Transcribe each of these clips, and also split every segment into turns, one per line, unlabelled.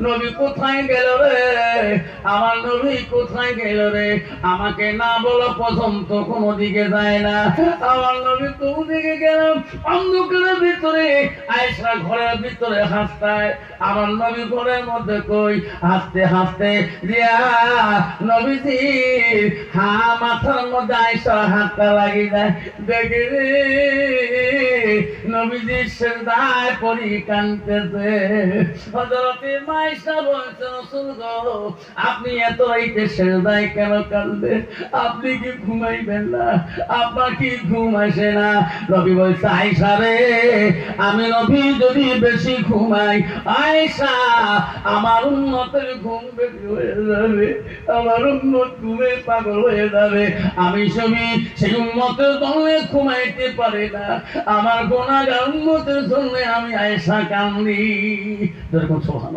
নবী কোথায় গেল রে? আমার নবী কোথায় গেল রে? আমাকে না বলা পর্যন্ত কোনো দিকে যায় না। আমার নবী কোন দিকে গেল, অন্ধকারের ভিতরে আয়সা ঘরের ভিতরে হাসতায়। আমার নবী ঘরের মধ্যে কই? হাসতে হাসতে, রিয়া নবীজি, হা, মাথার মধ্যে আয়সা হাতটা লাগি যায় দেখে রে, নবীজি সেদায় পরি কানতেছে। হজরতে গো আপনি এত রাইতে সেদায় কেন কানবেন আপনি কি ঘুমাইবেন না? আপনার কি ঘুম আসে না? নবী বলছে আয়সা রে, আমি নবী যদি বেশি ঘুমাই আয়সা আমার উন্নতের ঘুম বেশি হয়ে যাবে, আমার উন্নত ঘুমে পাগল হয়ে যাবে। আমি সবই সেই উন্নতের দলে ঘুমাইতে পারি না। আমার গোনাগার উন্নতের জন্য আমি আয়সা কান্দি যেরকম সোহান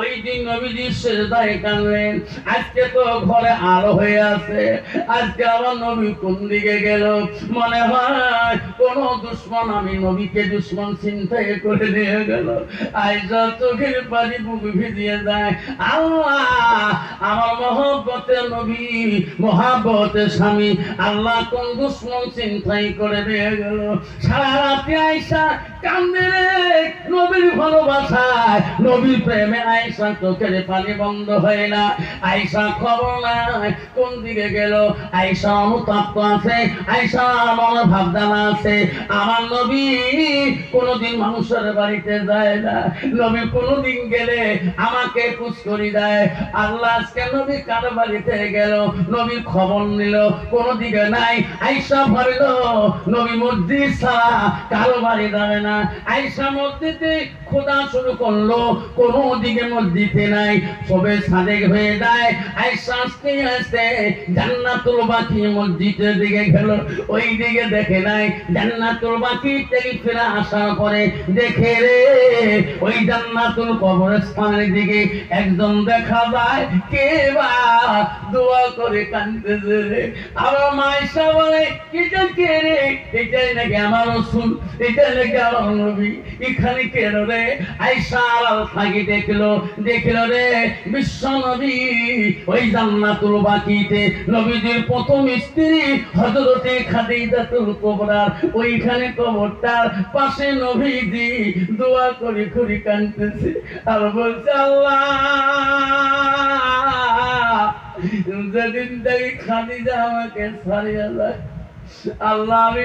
ওই দিন সেজদায় কানলেন আজকে তো ঘরে আলো হয়ে আছে। আজকে আমার নবী কোন দিকে গেল? মনে হয় কোন দুশ্মন আমি নবীকে দুশ্মন চিন্তায় করে নিয়ে গেল। আইসা চোখের পানি ভিজিয়ে যায়। আল্লাহ, আমার মহব্বতের নবী, মহাব্বতের স্বামী, আল্লাহ কোন দুশ্মন চিন্তাই করে নিয়ে গেল? সারা রাতে আইসা কান্দে রে নবীর ভালোবাসায়। নবীর প্রেমে আইসা চোখের পানি বন্ধ হয় না। আইসা খবর নাই কোন দিকে গেল। আইসা অনুতাপ্ত আছে, আইসা মনে ভাবদানা আছে। আমার নবী কোনদিন মানুষের বাড়িতে যায় না। নবী কোনদিন গেলে আমাকে খুশ করি দেয়। আল্লাহ আজকে নবী কার বাড়িতে গেল? নবী খবর নিল, কোন দিকে নাই। আইসা ভাবিল, নবী মসজিদ ছাড়া কারও বাড়ি যাবে না। আইসা মসজিদে খোদা শুরু করল, কোনো দিকে মসজিদে নাই। সবে সাদেক হয়ে যায়। আইসা আস্তে আস্তে জান্নাতুল বাকি মসজিদের দিকে গেল। ওই দিকে দেখে নাই। জান্নাতুল বাকি থেকে ফিরে আসার পরে দেখে রে, ওই জান্নাতুল কবরস্থানের দিকে একজন দেখা যায়। কে বা? দোয়া করে কান্দতেছে রে। আমার মাইসা বলে এটা কে রে? এটাই নাকি আমার রসুল। আমার নবী, এখানে কেন রে? আইসা আড়াল থাকি দেখল দেখল রে, বিশ্ব নবী ওই জান্নাতুল বাকিতে নবীদের প্রথম স্ত্রী হজরতে খাদিজাতুল কোবরার। ওইখানে কবরটার পাশে নবীজি দোয়া করে করে কানতেছে আর বলছে, আল্লাহ, যেদিন থেকে খাদিজা আমাকে ছাড়িয়ে যায় আল্লাহ আমি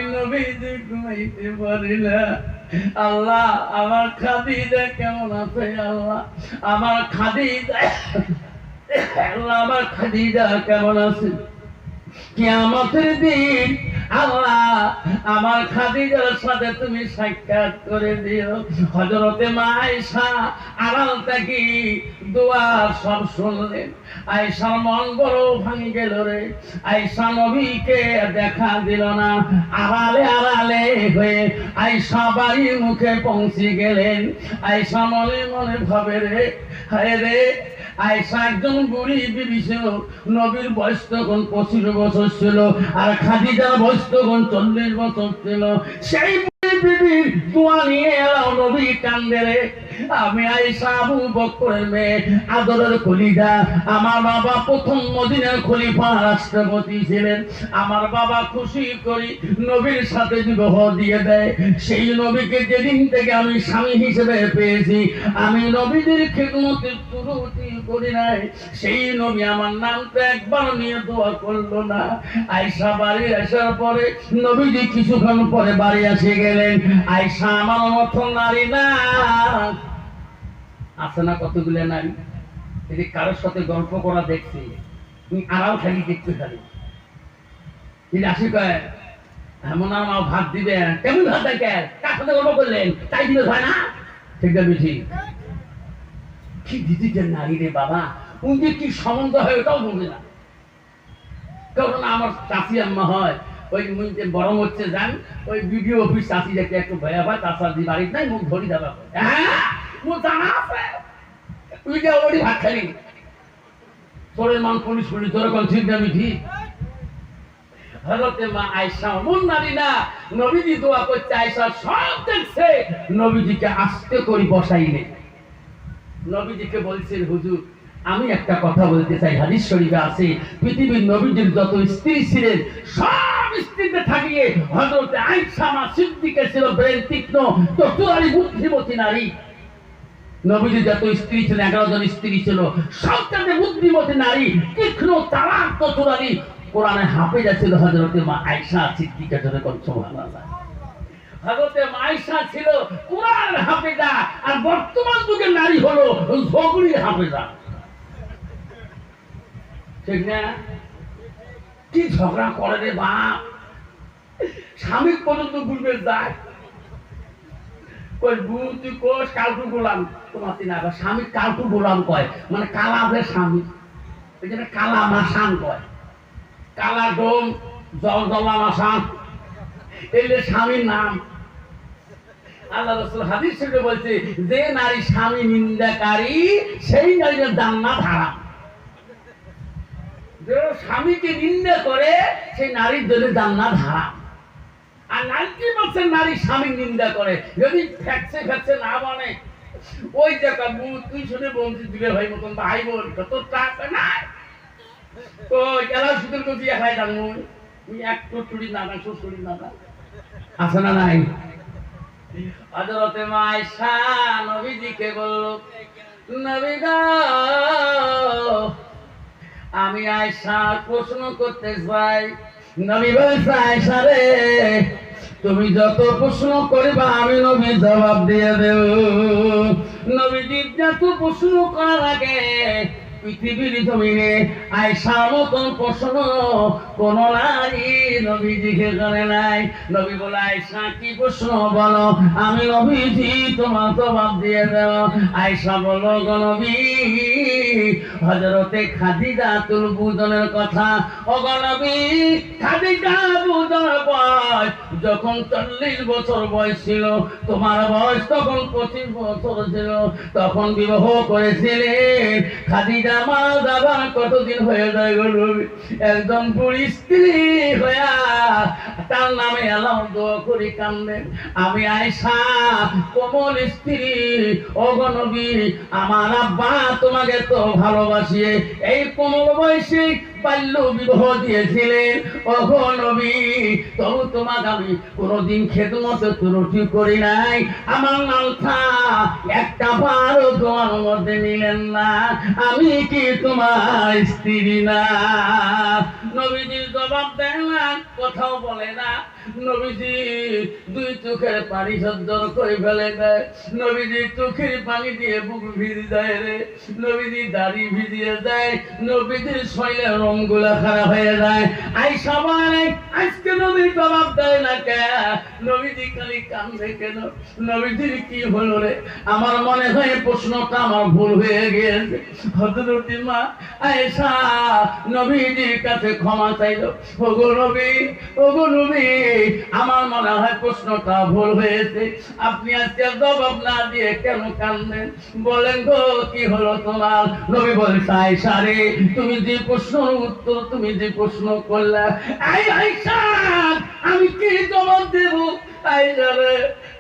আল্লাহ, আমার খাদিজা কেমন আছে আল্লাহ? আমার খাদিজা, আল্লাহ, আমার খাদিজা কেমন আছে? কিয়ামতের দিন আল্লাহ আমার খাদিজার সাথে তুমি সাক্ষাৎ করে দিও। হজরতে আড়াল থাকি দোয়া সব শুনলেন। মন বড় গেল রে। নবীকে দেখা দিল না। আড়ালে আড়ালে হয়ে আয়সা বাড়ির মুখে পৌঁছে গেলেন। আয়সা মনে মনে ভাবে রে, হায় রে আমি আদরের আমার বাবা প্রথম মদিনার খলিফা, রাষ্ট্রপতি ছিলেন। আমার বাবা খুশি করি নবীর সাথে বিবাহ দিয়ে দেয়। সেই নবীকে যেদিন থেকে আমি স্বামী হিসেবে পেয়েছি, আমি নবীদের খেদমতের করি নাই। সেই নবী আমার নামটা একবার নিয়ে দোয়া করল না। আয়সা বাড়ি আসার পরে নবীজি কিছুক্ষণ পরে বাড়ি আসে গেলেন। আয়সা আমার মতো নারী না। আছে না কতগুলো নারী? যদি কারোর সাথে গল্প করা দেখছি তুমি আড়াল খালি দেখতে খালি যদি আসি কয়, এমন আমার ভাত দিবে কেমন ভাত দেখে কার সাথে গল্প করলেন? তাই দিলে হয় না? ঠিক আছে কি দিদিদের নারী রে বাবা? উনি কি সম্বন্ধ হয় ওটাও বলবে না। কারণ আমার চাষি আম্মা হয়, ওই মুইতে বড় হচ্ছে যান ওই বিডিও অফিস চাষি যাকে একটু ভয়া হয় তার সাথে বাড়িতে নাই, মুখ ধরি দেওয়া হ্যাঁ? জানা আছে? তুই যা ওরই ভাত খালি মান পুলিশ পুলিশ কোন ঠিক মা নারী না, নবীজি দোয়া করছে আয়সা সব দেখছে, নবীজিকে আস্তে করে বসাইলে। নবীজিকে বলছেন, হুজুর, আমি একটা কথা বলতে চাই। হাদিস শরীফে আছে, পৃথিবীর নবীজির যত স্ত্রী ছিলেন, সব স্ত্রীতে থাকিয়ে হজরতে আয়েশা মা সিদ্দিকে ছিল ব্রেন তীক্ষ্ণ, চতুরারি বুদ্ধিমতী নারী। নবীজি যত স্ত্রী ছিল, এগারো জন স্ত্রী ছিল সবচেয়ে বুদ্ধিমতী নারী, তীক্ষ্ণ তালাক চতুরারি। কোরআনে হাফেজা ছিল হজরতে মা আয়েশা সিদ্দিকা জন্য কোন হজরতে মাইশা ছিল কোরআন হাফেজা, আর বর্তমান যুগে নারী হলো ঝগড়ি হাফেজা। ঠিক না? কি ঝগড়া করে রে বাপ? স্বামী পর্যন্ত বুঝবে যায় কই বউ তুই কোষ, কালটু গোলাম তোমার তিন আবার স্বামী কালটু গোলাম কয় মানে কালাবে স্বামী। ওই জন্য কালা মাসান কয়। কালা ডোম জল জলা মাসান এলে স্বামীর নাম আল্লাহ রসুল হাদিস শরীফে বলছে, যে নারী স্বামী নিন্দাকারী সেই নারীর জান্নাত হারাম যে স্বামীকে নিন্দা করে, সেই নারীর জন্য জান্নাত হারাম আর নাইনটি পার্সেন্ট নারী স্বামী নিন্দা করে। যদি ফ্যাকসে ফ্যাকসে না বনে ওই জায়গা তুই শুনে বলছিস, দিলে ভাই মতন ভাই বোন কত টাকা নাই। তো এরা শুধু করছি একাই জানো তুই একটু চুরি না না শ্বশুরি না না আছে না নাই? হজরতে মাইশা নবীজিকে বলল আমি আয়সা প্রশ্ন করতে চাই। নবী বলছে আয়সা রে, তুমি যত প্রশ্ন করবা, আমি নবী জবাব দিয়ে দেব। নবীজি যত প্রশ্ন করার আগে পৃথিবীর জমিনে আয়সা মতন প্রশ্ন কোন নারী করে নাই। নবী বলে আয়সা কি প্রশ্ন? বলো। আমি নবীজি, তোমার জবাব দিয়ে দেব। আয়সা বলো গো নবী হজরতে খাদিজা তুল বুদনের কথা। ও গো নবী, খাদিজা বুদনের বয়স যখন চল্লিশ বছর বয়স ছিল, তোমার বয়স তখন পঁচিশ বছর ছিল, তখন বিবাহ করেছিলেন খাদিজা মা দাদা কতদিন হয়ে যায় গো? একজন বুড়ি হইয়া তার নামে আলাম দোয়া করি কান্দেন। আমি আয়সা কোমল স্ত্রী। ও আমার আব্বা তোমাকে তো ভালোবাসিয়ে এই কোমল বয়সে বাল্য বিবাহ দিয়েছিলেন। ওগো নবী, তবু তোমাকে আমি কোনোদিন খেদমত ত্রুটি করি নাই। আমার মালথা একটা বারো তোমার মধ্যে নিলেন না। আমি কি তোমার স্ত্রী না? নবীজির জবাব দেন কথাও বলে না। নবীজি, দুই চোখের পানি সজ্জর করে ফেলে দেয় নবীজি চোখের পানি দিয়ে বুক ভিজে দেয় রে। নবীজি দাড়ি ভিজিয়ে দেয়। নবীজির শৈলের রংগুলা খারাপ হয়ে যায়। আই সবাই আজকে নবী জবাব দেয় না কে? নবীজি খালি কান্দে কেন? নবীজির কি হলো রে? আমার মনে হয় প্রশ্নটা আমার ভুল হয়ে গিয়েছে। হজরতি মা আয়েশা নবীজির কাছে ক্ষমা চাইলো। ওগো নবী আমার মনে হয় প্রশ্নটা ভুল হয়েছে। আপনি আজকে জবাব না দিয়ে কেন কান্দেন বলেন গো, কি হলো তোমার? নবী বলে তাই সারে তুমি যে প্রশ্ন উত্তর তুমি যে প্রশ্ন করলে আই আয়েশা, আমি কি জবাব দেব?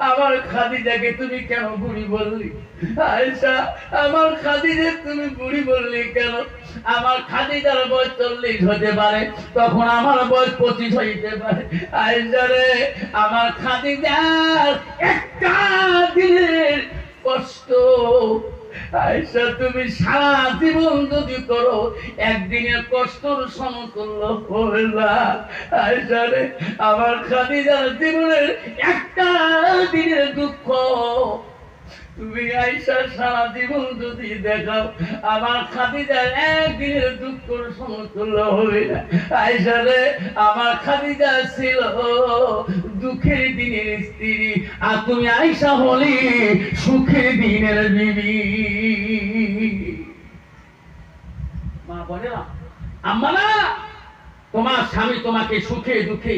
আমার খাদিজাকে তুমি কেন বুড়ি বললি? আয়সা আমার খাদিজে তুমি বুড়ি বললি কেন? আমার খাদিজার বয়স চল্লিশ হতে পারে, তখন আমার বয়স পঁচিশ হইতে পারে। আয়সা রে, আমার খাদিজার একটা দিনের কষ্ট আয়সা, তুমি সারা জীবন যদি করো, একদিনের কষ্টর সমতুল্য হবে না আয়সা রে, আমার খাদিজার জীবনের একটা দিনের দুঃখ তুমি আইসা সারা জীবন যদি দেখাও, আমার খাদিজার একদিনের দুঃখর সমতুল্য হবে না। আইসা রে, আমার খাদিজা ছিল দুঃখের দিনের স্ত্রী, আর তুমি আইসা হলি সুখের দিনের বিবি। মা বলে না আম্মা না, তোমার স্বামী তোমাকে সুখে দুঃখে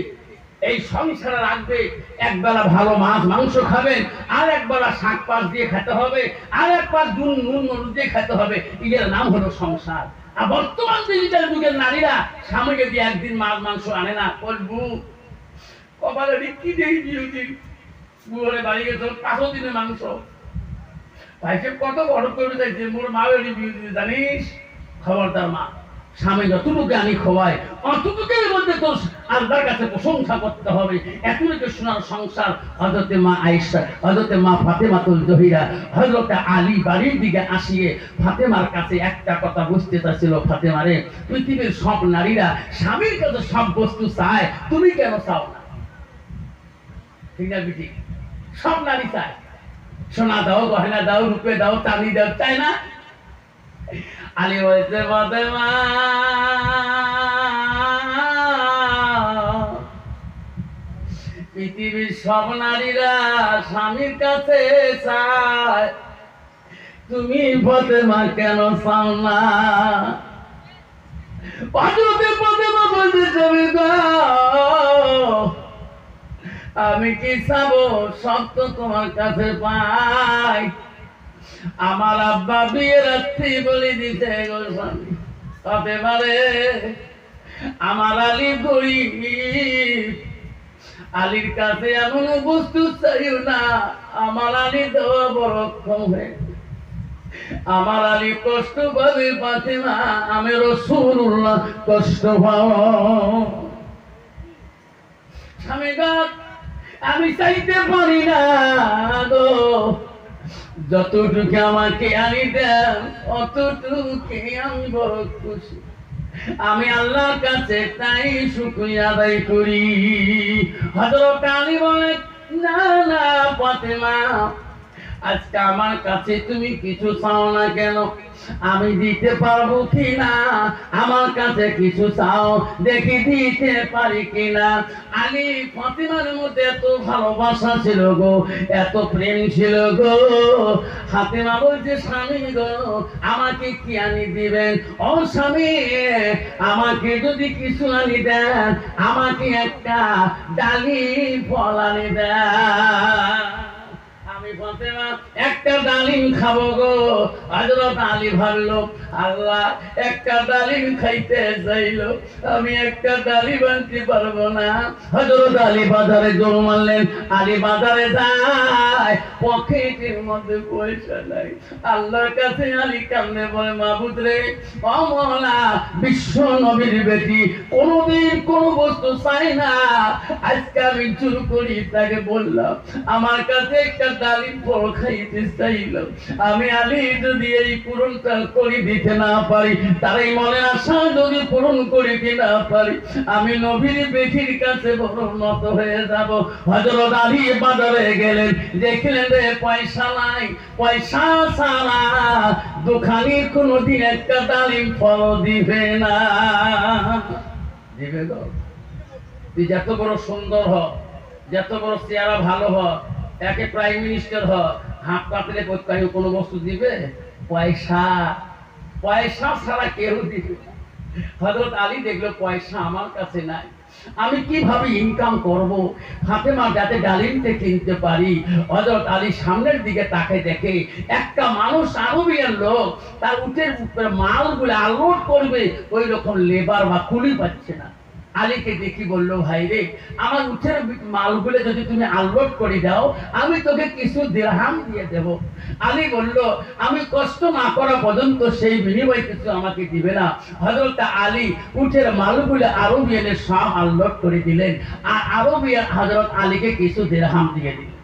এই সংসারে রাখবে। একবেলা ভালো মাছ, মাংস খাবেন, আর একবেলা শাক পাশ দিয়ে খেতে হবে, আর একবার নুন নুন মরুদ দিয়ে খেতে হবে। এর নাম হলো সংসার। আর বর্তমান ডিজিটাল যুগের নারীরা স্বামীকে দিয়ে একদিন মাছ, মাংস আনে না। বলবু কপালে কি দেই দিন বুড়ে বাড়ি গেছে পাঁচও দিনে মাংস। ভাইকে কত বড় করে চাইছে মোর মা বেড়ি জানিস? খবরদার মা। স্বামী যতটুকু আমি খোয়াই অতটুকুর মধ্যে তোর আল্লাহর কাছে প্রশংসা করতে হবে। এতটুকু সোনার সংসার। হজরতে মা আয়েশা হজরতে মা ফাতেমাতুল জহিরা হজরতে আলী বাড়ির দিকে আসিয়ে ফাতেমার কাছে একটা কথা বুঝতে চাচ্ছিল ফাতেমারে পৃথিবীর সব নারীরা স্বামীর কাছে সব বস্তু চায়, তুমি কেন চাও না? ঠিক না বিটি সব নারী চায়। সোনা দাও, গহনা দাও, রূপে দাও চাঁদি দাও, চায় না? আলী বলছে পৃথিবীর সব নারীরা স্বামীর কাছে চায়, তুমি ফতেমা কেন চাও না? পাঠকে ফতেমা বলতে যাবে আমি কি চাবো? সব তো তোমার কাছে পাই। আমার আব্বা বিয়ে রাত্রি বলে দিতে গো স্বামী। পারে আমার আলী গরিব আলীর কাছে এমন বস্তু চাইও না, আমার আলী দেওয়া বড় হয়ে আমার আলী কষ্ট পাবে ফাতেমা, আমি রসুল্লাহ কষ্ট পাও স্বামী আমি চাইতে পারি না যতটুকু আমাকে আমি দেন অতটুকু আমি বড় খুশি। আমি আল্লাহর কাছে তাই শুক্রিয়া আদায় করি। হজরত আলী বলে না না ফাতেমা আজকে আমার কাছে তুমি কিছু চাও না কেন? আমি দিতে পারব কি না আমার কাছে কিছু চাও, দেখি দিতে পারি কিনা? আলী ফাতিমার মধ্যে এত ভালোবাসা ছিল গো, এত প্রেম ছিল গো। ফাতিমা বলছে, স্বামী গো, আমাকে কি আনি দিবেন? ও স্বামী, আমাকে যদি কিছু আনি দেন, আমাকে একটা ডালি ফল আনি দেন। একটা ডালিম খাব গো। হযরত আলী ভাবলো, আল্লাহ, একটা ডালিম খাইতে চাইলো আমি একটা ডালিম আনতে পারব না। হযরত আলী বাজারে জোর মারলেন, আলী বাজারে যায়, পকেটের মধ্যে পয়সা নাই। আল্লাহর কাছে আলী কামনে বলে মাহবুদ রে, ও মওলা, বিশ্ব নবীর বেটি, কোনোদিন কোনো বস্তু চাই না। আজকে আমি চুর করি, তাকে বললাম, আমার কাছে একটা ডালিম খাইতে আমি আলী যদি এই পূরণটা দিতে না পারি আশা যদি পূরণ করিতে না পারি, আমি নবীর কাছে বড় নত হয়ে যাব। হজরত আলী বাজারে গেলেন, দেখলেন রে পয়সা নাই, পয়সা ছাড়া দোকানি একটা ডালিম ফল দিবে না। দিবে গো। তুই যত বড় সুন্দর হ, যত বড় চেহারা ভালো হ একে প্রাইম মিনিস্টার হ হাত পাতলে কোথায় কোনো বস্তু দিবে? পয়সা। পয়সা ছাড়া কেউ দিবে না। হযরত আলী দেখল পয়সা আমার কাছে নাই। আমি কীভাবে ইনকাম করব? ফাতেমা যাতে ডালিমতে কিনতে পারি? হযরত আলী সামনের দিকে তাকে দেখে একটা মানুষ আরবিয়ান লোক, তার উপরে মালগুলো আনলোড করবে ওই রকম লেবার বা কুলি পাচ্ছে না। আলীকে দেখি বলল, ভাই রে, আমার উঠের মালগুলো যদি তুমি আনলোড করে দাও, আমি তোকে কিছু দেড়হাম দিয়ে দেব। আলী বলল, আমি কষ্ট না করা পর্যন্ত সেই বিনিময় কিছু আমাকে দিবে না। হজরত আলী উঠের মালগুলো আরও বিয়ানে সব আনলোড করে দিলেন আর আরও বিয়ান হজরত আলীকে কিছু দেড়হাম দিয়ে দিলেন।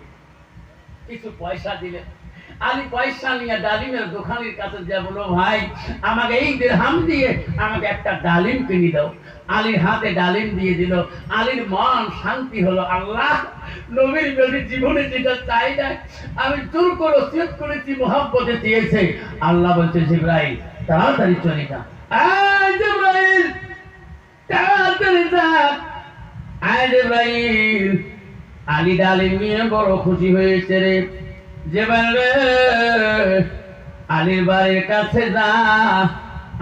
কিছু পয়সা দিলেন। আলী পয়সা নিয়ে ডালিমের দোকানের কাছে যা বলো ভাই, আমাকে এই দেড়হাম দিয়ে আমাকে একটা ডালিম কিনে দাও। আলীর হাতে ডালিম দিয়ে দিল। আলীর মন শান্তি হলো আল্লাহ। নবীর নবীর জীবনে যেটা চাই না, আমি ওসিয়ত করেছি মোহাম্মতে চেয়েছে। আল্লাহ বলছে, জিব্রাইল, তাড়াতাড়ি চলে যা। জিব্রাইল, তাড়াতাড়ি যা। আয় জিব্রাইল, আলী ডালিম নিয়ে বড় খুশি হয়েছে রে। যে রে বাড়ির কাছে যা,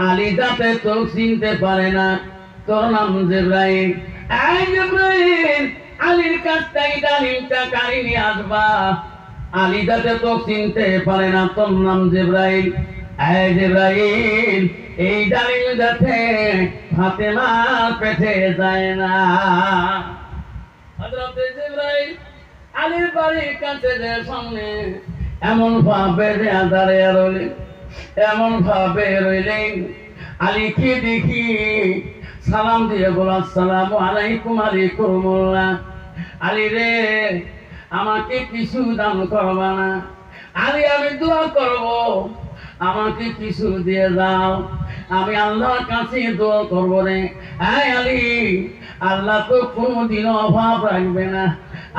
আলী যাতে তো চিনতে পারে না, তোর নাম জেব্রাহিম জেব্রাহিম আলীর কাছ থেকে ডালিমটা আসবা। আলী যাতে তো চিনতে পারে না, তোর নাম জেব্রাহিম এই জেব্রাহিম এই ডালিম যাতে পেটে যায় না। হযরতে জিবরাইল আলীর বাড়ির কাছে সামনে, এমন ভাবে দাঁড়িয়ে রইলেন এমন ভাবে রইলেন আলী কি দেখি? সালাম দিয়ে বল, আসসালামু আলাইকুম আলাইকুমুল্লাহ আলী রে, আমাকে কিছু দান করবা না। আলী, আমি দোয়া করব। আমাকে কিছু দিয়ে দাও আমি আল্লাহর কাছে দোয়া করব রে। হ্যাঁ আলী, আল্লাহ তো কোনোদিন অভাব রাখবে না।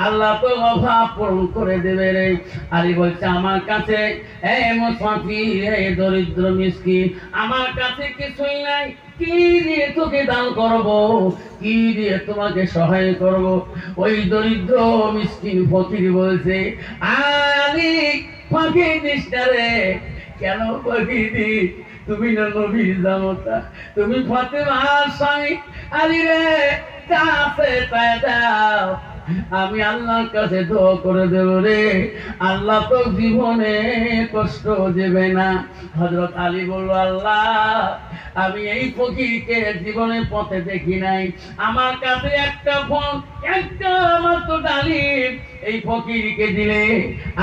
আল্লাহ তো অভাব পূরণ করে দেবে রে। আলী বলছে, আমার কাছে এই দরিদ্র মিসকিন, আমার কাছে কিছুই নাই। কি দিয়ে তোকে দান করব? কি দিয়ে তোমাকে সহায় করব? ওই দরিদ্র মিসকিন ফকির বলছে, আলী ফাঁকি দিস রে কেন ফাঁকি দি তুমি না নবীর জামতা, তুমি ফাতেমার স্বামী আলী রে যা আছে তাই দাও। আমি আল্লাহর কাছে দোয়া করে দেব রে। আল্লাহ তো জীবনে কষ্ট দেবে না। হজরত আলী বলল, আল্লাহ, আমি এই ফকিরকে জীবনের পথে দেখি নাই। আমার কাছে একটা ফোন, একটা আমার তো ডালিম। এই ফকিরকে দিলে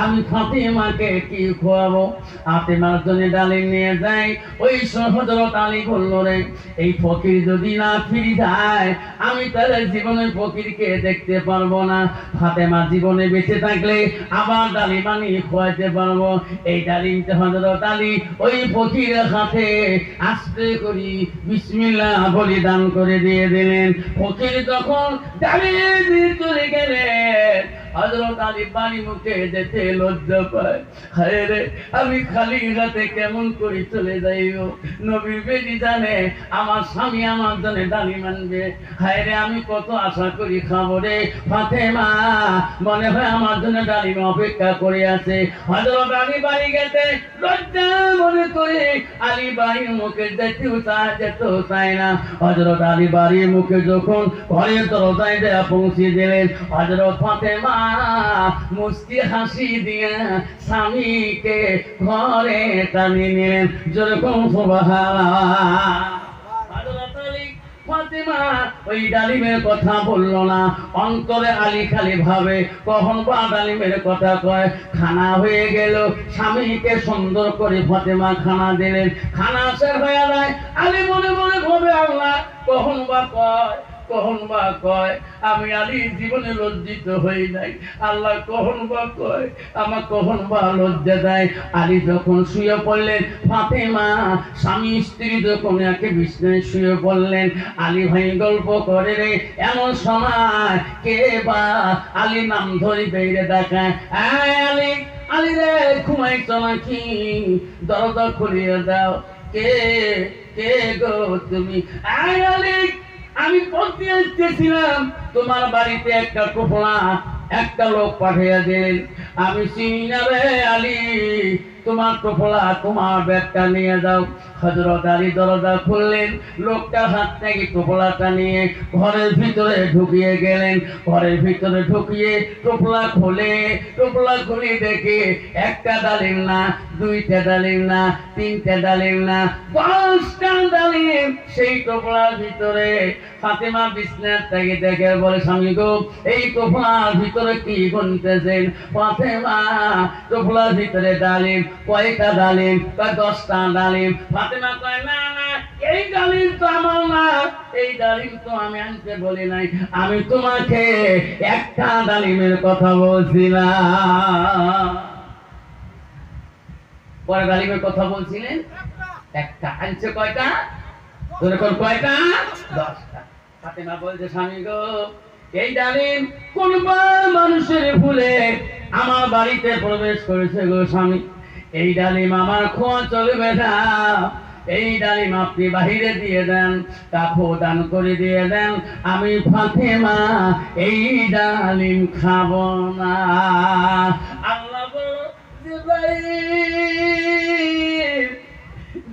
আমি ফাতেমাকে কি খোয়াবো? ফাতেমার জন্য ডালিম নিয়ে যাই ওই হজরত আলী বলল, রে, এই ফকির যদি না ফিরে যায়, আমি তাহলে জীবনের ফকিরকে দেখতে পারব না। ফাতেমা জীবনে বেঁচে থাকলে আবার ডালিম বানিয়ে খোয়াইতে পারব। এই ডালিমটা হজরত আলী ওই ফকিরের হাতে আস্তে করি বিসমিল্লাহ বলি দান করে দিয়ে দিলেন। ফকির তখন ডালিয়ে চলে গেলেন হজরত আলী বাড়ি মুখে যেতে লজ্জা পায়। হায় রে, আমি খালি কেমন চলে যাইব? জানে, আমার স্বামী আমার জন্য ডালি মানবে। হায় রে, আমি কত আশা করি খাব রে। ফাতেমা, মনে হয় আমার জন্য ডালিম অপেক্ষা করে আছে। হজরত আলী বাড়ি গেছে, লজ্জা মনে করে আলী বাড়ির মুখে যেতেও চায় না। হজরত আলী বাড়ির মুখে যখন ঘরের দরজায় দেয়া পৌঁছে দিলেন হজরত ফাতেমা মুস্কি হাসি দিয়ে স্বামীকে ঘরে টানিয়ে নিলেন। যেরকম ওই ডালিমের কথা বলল না। অন্তরে আলী খালি ভাবে, কখন বা ডালিমের কথা কয়? খানা হয়ে গেল, স্বামীকে সুন্দর করে ফাতেমা খানা দিলেন। খানা শেষ হয়ে যায়, আলী মনে মনে ভাবে, আল্লাহ কখন বা কয়? কখন বা কয়, আমি আলী জীবনে লজ্জিত হই নাই। আল্লাহ কখন বা কয়, আমার কখন বা লজ্জা দেয়। আলী যখন শুয়ে পড়লেন, ফাতেমা, স্বামী, স্ত্রী যখন একে বিছনায় শুয়ে পড়লেন, আলী ভাই গল্প করে রে, এমন সময় কে বা আলী নাম ধরি বেড়ে দেখায় আলী আলী রে ঘুমাইছ নাকি দরজা খুলিয়ে দাও। কে কে গো তুমি? আয় আলী আমি পড়তে আসতেছিলাম। তোমার বাড়িতে একটা টোপলা একটা লোক পাঠিয়ে দিন। আমি না রে আলী। তোমার টোপলা তোমার ব্যাগটা নিয়ে যাও। হজরত আলী দরজা খুললেন। লোকটা হাত থেকে টোপলাটা নিয়ে ঘরের ভিতরে ঢুকিয়ে গেলেন। ঘরের ভিতরে ঢুকিয়ে টোপলা খোলে, টোপলা খুলে দেখে একটা ডালিম না, দুইটা ডালিম না, তিনটা ডালিম না, পাঁচটা ডালিম সেই টোপলার ভিতরে। ফাতেমা বিছনার থেকে দেখে বলে, স্বামী গো, এই টোপলার ভিতরে কি গুনতেছেন? ফাতেমা টোপলার ভিতরে ডালিম কয়টা ডালিম, কয় দশটা ডালিম? ফাতেমা কয়, না এই ডালিম তো আমার না, এই ডালিম তো আমি আনতে বলি নাই। আমি তোমাকে একটা ডালিমের কথা বলছিলাম। পরে ডালিমের কথা বলছিলেন, একটা আনছে কয়টা? তোরে কোন কয়টা? দশটা। ফাতেমা বলছে, স্বামী গো, এই ডালিম কোন মানুষের ভুলে আমার বাড়িতে প্রবেশ করেছে গো স্বামী। এই ডালিম আমার খোয়া চলবে না। এই ডালিম আপনি বাহিরে দিয়ে দেন কাপড় দান করে দিয়ে দেন, আমি ফাতেমা, এই ডালিম খাব না। আল্লাহ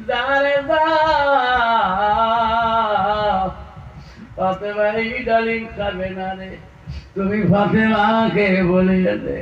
যারে যা এই ডালিম খাবে না রে। তুমি ফাতেমাকে বলে দে।